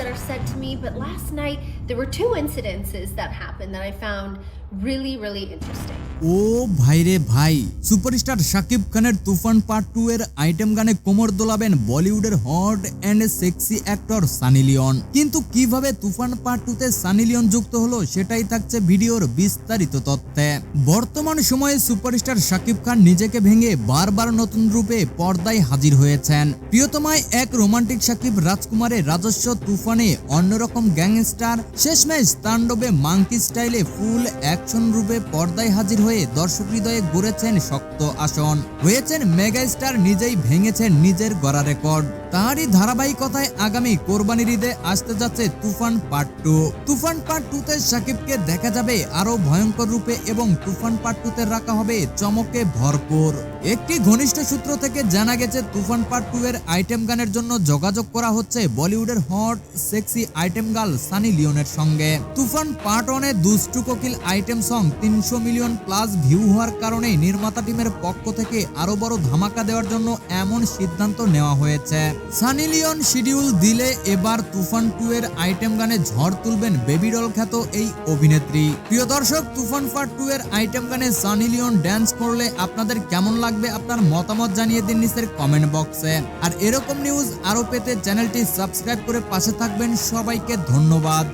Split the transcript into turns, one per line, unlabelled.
that are said to me, but last night there were two incidences that happened that I found really, really interesting.
ও ভাইরে ভাই, superstar Shakib খানের Toofan part two এর item গানে কোমর দোলাবেন বলিউডের hot and sexy actor Sunny Leone. কিন্তু কীভাবে তুফান পার্ট টু তে সানি লিওন যুক্ত হলো সেটাই থাকছে ভিডিওর বিস্তারিত তথ্যে। বর্তমান সময়ে সুপারস্টার শাকিব খান নিজেকে ভেঙে বারবার নতুন রূপে পর্দায় হাজির হয়েছেন। প্রিয়তমায় এক রোমান্টিক শাকিব রাজকুমারের রাজস্ব তুফানে অন্যরকম গ্যাংস্টার শেষমেশ তাণ্ডবে মাঙ্কি স্টাইলে ফুল অ্যাকশন রূপে পর্দায় হাজির হয়ে দর্শক হৃদয়ে গড়েছেন শক্ত আসন। হয়েছেন মেগা স্টার নিজেই ভেঙেছেন নিজের গড়া রেকর্ড। তারই ধারাবাহিকতায় আগামী কোরবানির ঈদে আসতে যাচ্ছে Toofan part two Toofan part two তে সাকিবকে দেখা যাবে আরও ভয়ঙ্কর রূপে এবং তুফান পার্ট টু তে রাখা হবে চমকে ভরপুর। একটি ঘনিষ্ঠ সূত্র থেকে জানা গেছে, তুফান পার্ট টু এর আইটেম গানের জন্য যোগাযোগ করা হচ্ছে বলিউডের hot, sexy item girl Sunny লিওনের সঙ্গে। তুফান পার্ট ওয়ানে দুষ্টু কোকিল আইটেম সং তিনশো মিলিয়ন প্লাস ভিউ হওয়ার কারণে নির্মাতা টিমের পক্ষ থেকে আরও বড় ধামাকা দেওয়ার জন্য এমন সিদ্ধান্ত নেওয়া হয়েছে। সানি লিওন শিডিউল দিলে এবার তুফান টু এর আইটেম গানে ঝড় তুলবেন বেবি বেবিডল খ্যাত এই অভিনেত্রী। প্রিয় দর্শক, তুফান পার্ট টু এর আইটেম গানে সানি লিওন ড্যান্স করলে আপনাদের কেমন লাগবে আপনার মতামত জানিয়ে দিন নিচের কমেন্ট বক্সে আর এরকম নিউজ আরও পেতে চ্যানেলটি সাবস্ক্রাইব করে পাশে থাকবেন। সবাইকে ধন্যবাদ।